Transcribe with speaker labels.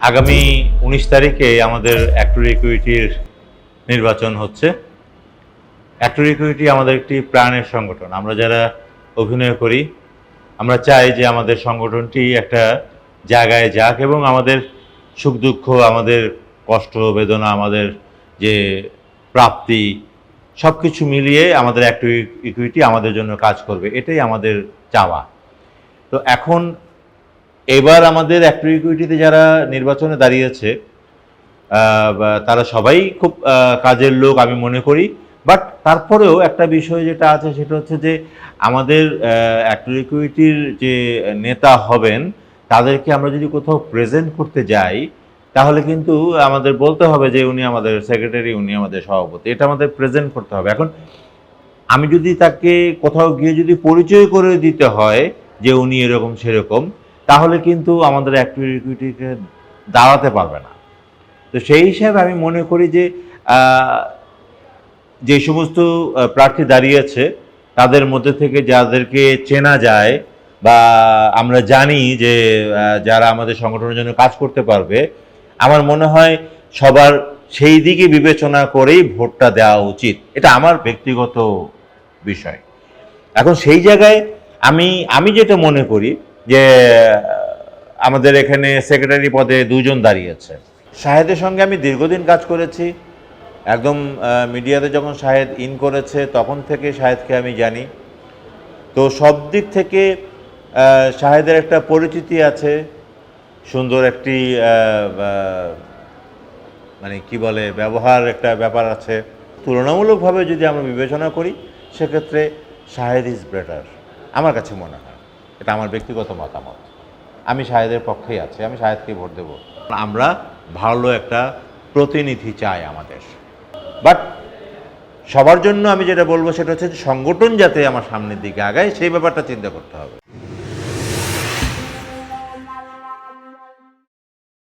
Speaker 1: আগামী উনিশ তারিখে আমাদের অ্যাক্টর ইকুইটির নির্বাচন হচ্ছে। অ্যাক্টর ইকুইটি আমাদের একটি প্রাণের সংগঠন। আমরা যারা অভিনয় করি, আমরা চাই যে আমাদের সংগঠনটি একটা জায়গায় যাক এবং আমাদের সুখ দুঃখ, আমাদের কষ্ট, বেদনা, আমাদের যে প্রাপ্তি সব কিছু মিলিয়ে আমাদের অ্যাক্টর ইকুইটি আমাদের জন্য কাজ করবে। এটাই আমাদের চাওয়া। তো এখন এবার আমাদের অ্যাক্টর ইকুইটিতে যারা নির্বাচনে দাঁড়িয়েছে তারা সবাই খুব কাজের লোক আমি মনে করি। বাট তারপরেও একটা বিষয় যেটা আছে সেটা হচ্ছে যে আমাদের অ্যাক্টর ইকুইটির যে নেতা হবেন, তাদেরকে আমরা যদি কোথাও প্রেজেন্ট করতে যাই, তাহলে কিন্তু আমাদের বলতে হবে যে উনি আমাদের সেক্রেটারি উনি আমাদের সভাপতি। এটা আমাদের প্রেজেন্ট করতে হবে। এখন আমি যদি তাকে কোথাও গিয়ে যদি পরিচয় করে দিতে হয় যে উনি এরকম সেরকম তাহলে কিন্তু আমাদের অ্যাক্টিভিটিকে দাঁড়াতে পারবে না। তো সেই হিসাবে আমি মনে করি যে যে সমস্ত প্রার্থী দাঁড়িয়েছে, তাদের মধ্যে থেকে যাদেরকে চেনা যায় বা আমরা জানি যে যারা আমাদের সংগঠনের জন্য কাজ করতে পারবে, আমার মনে হয় সবার সেই দিকে বিবেচনা করেই ভোটটা দেওয়া উচিত। এটা আমার ব্যক্তিগত বিষয়। এখন সেই জায়গায় আমি আমি যেটা মনে করি যে আমাদের এখানে সেক্রেটারি পদে দুজন দাঁড়িয়েছে। শাহেদের সঙ্গে আমি দীর্ঘদিন কাজ করেছি। একদম মিডিয়াতে যখন শাহেদ ইন করেছে, তখন থেকে শাহেদকে আমি জানি। তো সব দিক থেকে শাহেদের একটা পরিচিতি আছে। সুন্দর একটি মানে কি বলে, ব্যবহার একটা ব্যাপার আছে। তুলনামূলকভাবে যদি আমরা বিবেচনা করি, সেক্ষেত্রে শাহেদ ইজ বেটার আমার কাছে মনে হয়। এটা আমার ব্যক্তিগত মতামত। আমি শাহেদের পক্ষেই আছি, আমি শাহেদকে ভোট দেব। আমরা ভালো একটা প্রতিনিধি চাই আমাদের। বাট সবার জন্য আমি যেটা বলব সেটা হচ্ছে সংগঠন যাতে আমার সামনের দিকে আগায়, সেই ব্যাপারটা চিন্তা করতে হবে।